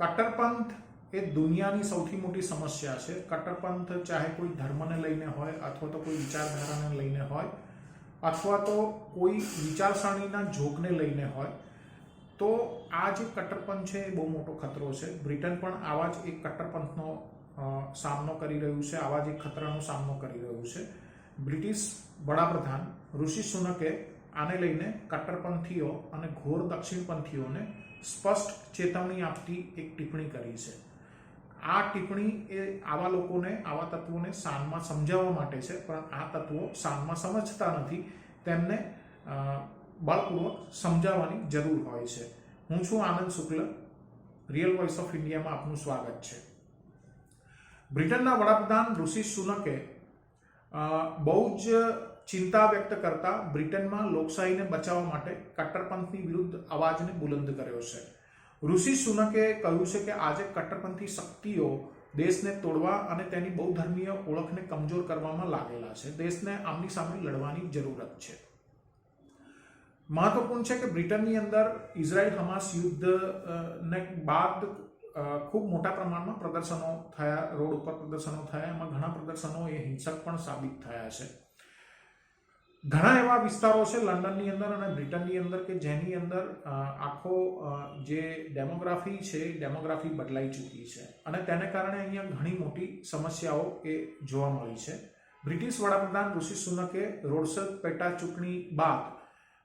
કટ્ટરપંથ એ દુનિયાની સૌથી મોટી સમસ્યા છે. કટ્ટરપંથ ચાહે કોઈ ધર્મને લઈને હોય અથવા તો કોઈ વિચારધારાને લઈને હોય અથવા તો કોઈ વિચારસરણીના જોગને લઈને હોય, તો આ જે કટ્ટરપંથ છે એ બહુ મોટો ખતરો છે. બ્રિટન પણ આવા જ એક કટ્ટરપંથનો સામનો કરી રહ્યું છે, આવા જ એક ખતરાનો સામનો કરી રહ્યું છે. બ્રિટિશ વડાપ્રધાન ઋષિ સુનકે આને લઈને કટ્ટરપંથીઓ અને ઘોર દક્ષિણપંથીઓને સ્પષ્ટ ચેતવણી આપતી એક ટિપ્પણી કરી છે. આ ટિપ્પણી એ આવા લોકોને, આવા તત્વોને શાનમાં સમજાવવા માટે છે, પણ આ તત્વો શાનમાં સમજતા નથી. તેમને બળપૂર્વક સમજાવવાની જરૂર હોય છે. હું છું Anand Shukla real voice of ઇન્ડિયામાં આપનું સ્વાગત છે. બ્રિટનના વડાપ્રધાન ઋષિ સુનકે બહુ જ ચિંતા વ્યક્ત કરતા બ્રિટનમાં લોકશાહીને બચાવવા માટે કટ્ટરપંથની વિરુદ્ધ અવાજને બુલંદ કર્યો છે. ઋષિ સુનકે કહ્યું છે કે આજે કટ્ટરપંથી શક્તિઓ દેશને તોડવા અને તેની બહુધર્મીય ઓળખને કમજોર કરવામાં લાગેલા છે. દેશને આમની સામે લડવાની જરૂરત છે. મહત્વપૂર્ણ છે કે બ્રિટનની અંદર ઇઝરાયલ હમાસ યુદ્ધ ને બાદ ખૂબ મોટા પ્રમાણમાં પ્રદર્શનો થયા, રોડ ઉપર પ્રદર્શનો થયા. એમાં ઘણા પ્રદર્શનો એ હિંસક પણ સાબિત થયા છે. ઘણા એવા વિસ્તારો છે લંડનની અંદર અને બ્રિટનની અંદર કે જેની અંદર આખો જે ડેમોગ્રાફી છે ડેમોગ્રાફી બદલાઈ ચૂકી છે. અને તેને કારણે અહીંયા ઘણી મોટી સમસ્યાઓ એ જોવા મળી છે. બ્રિટિશ વડાપ્રધાન ઋષિ સુનકે રોડસેલ પેટા ચૂંટણી બાદ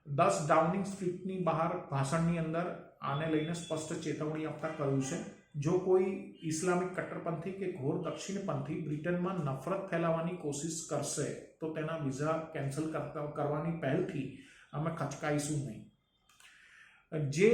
દસ ડાઉનિંગ સ્ટ્રીટની બહાર ભાષણની અંદર આને લઈને સ્પષ્ટ ચેતવણી આપતા કહ્યું છે. જો કોઈ ઇસ્લામિક કટ્ટરપંથી કે ઘોર દક્ષિણપંથી બ્રિટનમાં નફરત ફેલાવવાની કોશિશ કરશે, તો તેના વિઝા કેન્સલ કરવાની પહેલથી અમે ખચકાઈશું નહીં. જે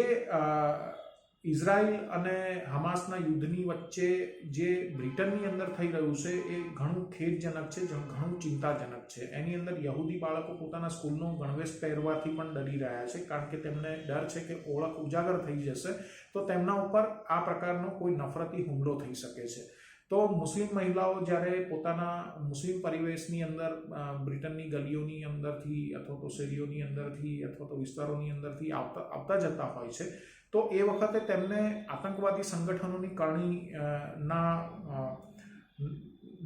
ઇઝરાયલ અને હમાસના યુદ્ધની વચ્ચે જે બ્રિટનની અંદર થઈ રહ્યું છે, એ ઘણું ખેદજનક છે ઘણું ચિંતાજનક છે. એની અંદર યહૂદી બાળકો પોતાના સ્કૂલનો ગણવેશ પહેરવાથી પણ ડરી રહ્યા છે, કારણ કે તેમને ડર છે કે ઓળખ ઉજાગર થઈ જશે તો તેમના ઉપર આ પ્રકારનો કોઈ નફરતી હુમલો થઈ શકે છે. તો મુસ્લિમ મહિલાઓ જ્યારે પોતાના મુસ્લિમ પરિવેશની અંદર બ્રિટનની ગલીઓની અંદરથી અથવા તો શેરીઓની અંદરથી અથવા તો વિસ્તારોની અંદરથી આવતા આવતા જતા હોય છે તો એ વખતે તેમને આતંકવાદી સંગઠનોની કરણી ના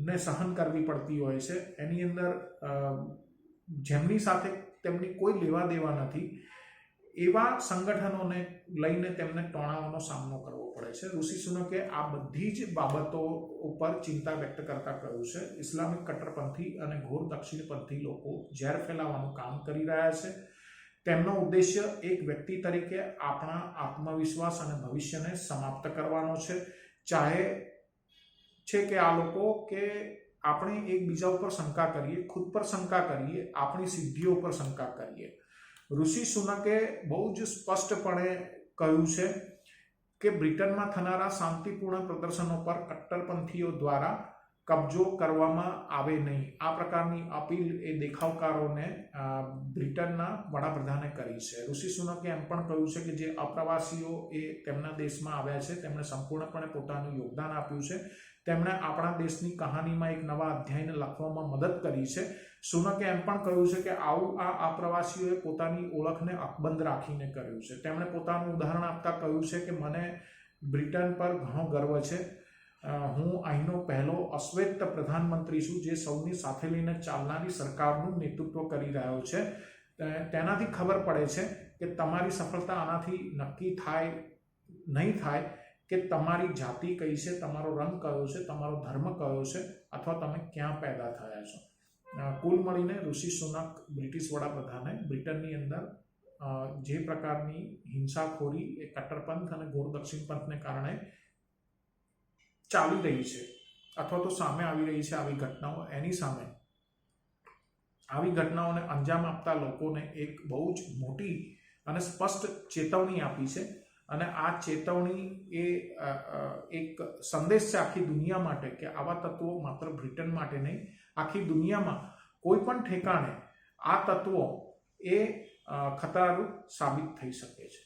ને સહન કરવી પડતી હોય છે. એની અંદર જેમની સાથે તેમની કોઈ લેવા દેવા નથી, એવા સંગઠનોને લઈને તેમને ટોણાઓનો સામનો કરવો પડે છે. ઋષિ સુનકે આ બધી જ બાબતો ઉપર ચિંતા વ્યક્ત કરતા કહ્યું છે. ઇસ્લામિક કટ્ટરપંથી અને ઘોર દક્ષિણપંથી લોકો ઝેર ફેલાવવાનું કામ કરી રહ્યા છે. તેમનો ઉદ્દેશ્ય એક વ્યક્તિ તરીકે આપણા આત્મવિશ્વાસ અને ભવિષ્યને સમાપ્ત કરવાનો છે. ચાહે છે કે આ લોકો કે આપણે એકબીજા ઉપર શંકા કરીએ, ખુદ પર શંકા કરીએ, આપણી સિદ્ધિઓ પર શંકા કરીએ. ઋષિ સુનકે બહુ જ સ્પષ્ટપણે કહ્યું છે કે બ્રિટનમાં થનારા શાંતિપૂર્ણ પ્રદર્શનો પર કટ્ટરપંથીઓ દ્વારા કબજો કરવામાં આવે નહીં. આ પ્રકારની અપીલ એ દેખાવકારોને બ્રિટનના વડાપ્રધાને કરી છે. ઋષિ સુનકે એમ પણ કહ્યું છે કે જે અપ્રવાસીઓ એ તેમના દેશમાં આવ્યા છે, તેમણે સંપૂર્ણપણે પોતાનું યોગદાન આપ્યું છે. તેમણે આપણા દેશની કહાનીમાં એક નવા અધ્યાયને લખવામાં મદદ કરી છે. સુનકે એમ પણ કહ્યું છે કે આવું આ અપ્રવાસીઓએ પોતાની ઓળખને અકબંધ રાખીને કર્યું છે. તેમણે પોતાનું ઉદાહરણ આપતા કહ્યું છે કે મને બ્રિટન પર ઘણો ગર્વ છે. હું અહીંનો પહેલો અશ્વેત પ્રધાનમંત્રી છું જે સૌની સાથે લઈને ચાલનારી સરકારનું નેતૃત્વ કરી રહ્યો છે. તેનાથી ખબર પડે છે કે તમારી સફળતા આનાથી નક્કી થાય, નહીં થાય કે તમારી જાતિ કઈ છે, તમારો રંગ કયો છે, તમારો ધર્મ કયો છે અથવા તમે ક્યાં પેદા થયા છો. કુલ મળીને ઋષિ સુનક બ્રિટિશ વડાપ્રધાને બ્રિટનની અંદર જે પ્રકારની હિંસાખોરી એ કટ્ટરપંથ અને ઘોર દક્ષિણપંથને કારણે ચાલી રહી છે અથવા તો સામે આવી રહી છે આવી ઘટનાઓ એની સામે. આવી ઘટનાઓને અંજામ આપતા લોકોને એક બહુ જ મોટી અને સ્પષ્ટ ચેતવણી આપી છે અને આ ચેતવણી એ એક સંદેશ છે આખી દુનિયા માટે કે આવા તત્વો માત્ર બ્રિટન માટે નહીં, આખી દુનિયામાં કોઈ પણ ઠેકાણે આ તત્વો એ ખતરારૂપ સાબિત થઈ શકે છે.